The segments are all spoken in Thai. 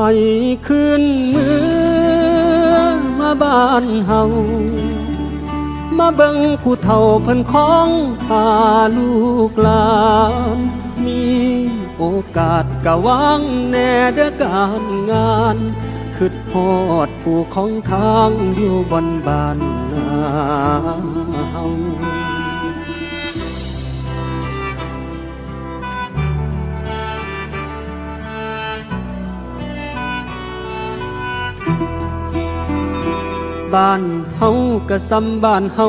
ให้ขึ้นเมือมาบ้านเฮามาเบิ่งผู้เฒ่าเพิ่นของพาลูกหลานมีโอกาสกะวางแน่เด้อการงานคือพอดผู้ของทางอยู่บนบ้านนาเฮา บ้านเฮากะซ้ำบ้านเฮา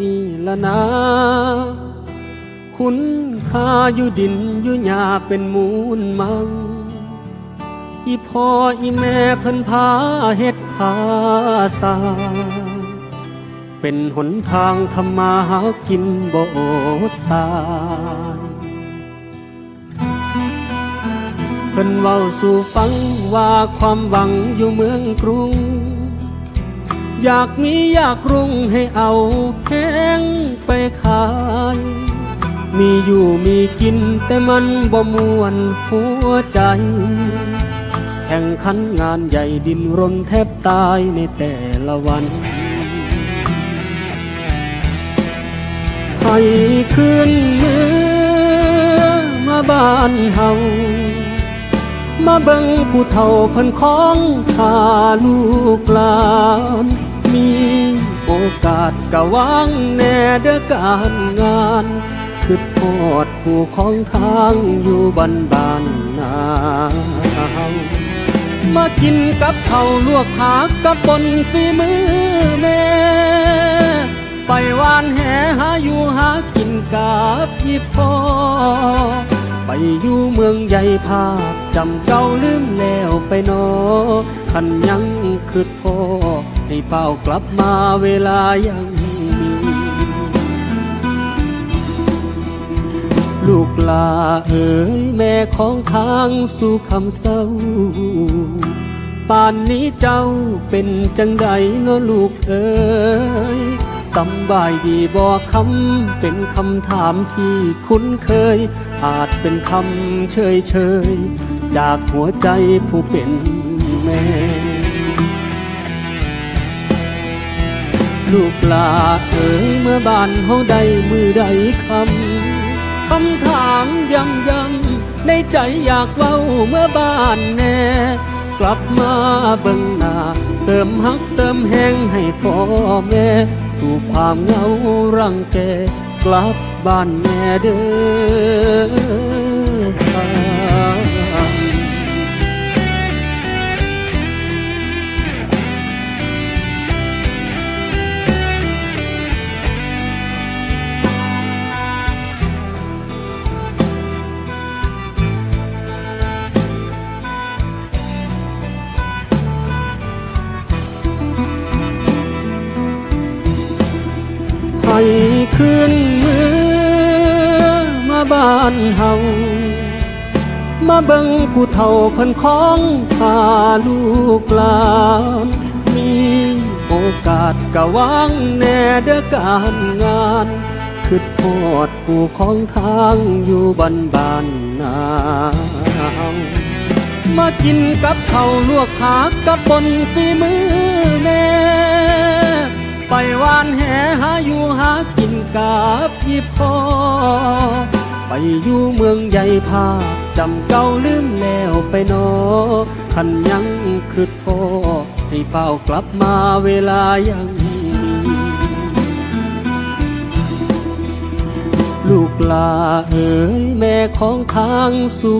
นี่ละนะ คุณค่าอยู่ดินอยู่หญ้าเป็นมูลมังอีพ่ออีแม่เพิ่นพาเฮ็ดพาสร้าเป็นหนทางทำมาหากินบ่ตาย พิ่นเว้าสู่ฟังว่าความหวังอยู่เมืองกรุง อยากมีอยากรุ่งให้เอาแพงไปขาย มีอยู่มีกินแต่มันบ่มวนหัวใจ แข่งขันงานใหญ่ดินรนแทบตายในแต่ละวันให้ขึ้นเมื่อมาบ้านเฮา มาเบิ่งผู้เฒ่าเพิ่นของพาลูกหลานมีโอกาสกะวางแน่เด้อการงานคือโทษผู้ของทางอยู่บ้านบ้านนามากินกับข้าลวกผักกับบนฝีมือแม่ไปวานแหหาอยู่หากินกับพี่พ่อ ไปอยู่เมืองใหญ่ภาพจำเก่าลืมแล้วไปนอคันยังคือพ่อให้เป้ากลับมาเวลายังมีลูกลาเอ๋ยแม่ของทางสู่คำเศร้าป่านนี้เจ้าเป็นจังใดเนาะลูกเอ๋ย สำบายดีบ่คำเป็นคำถามที่คุ้นเคย อาจเป็นคำเฉยเฉยจากหัวใจผู้เป็นแม่ลูกลาเอ๋ยเมื่อบ้านเฮาใดมือใดคำคำถามย้ำย้ำในใจอยากเว้าเมื่อบ้านแน่กลับมาเบิ่งหน้าเติมฮักเติมแห้งให้พ่อแม่ ถูกความเหงารังแกกลับบ้านแม่เด้อ ให้ขึ้นเมือมาบ้านเฮามาเบิ่งผู้เฒ่าเพิ่นของพาลูกหลานมีโอกาสกะวางแน่เด้อการงานคือโทษผู้ของทางอยู่บ้านบ้านนาเฮามากินกับเขาลวกผักกับบนฝีมือแม่ กับพี่พ่อไปอยู่เมืองใหญ่ภาพจำเก่าลืมแล้วไปนอคันยังคือพ่อให้เป้ากลับมาเวลายังมีลูกลาเอ๋ยแม่ของทางสุข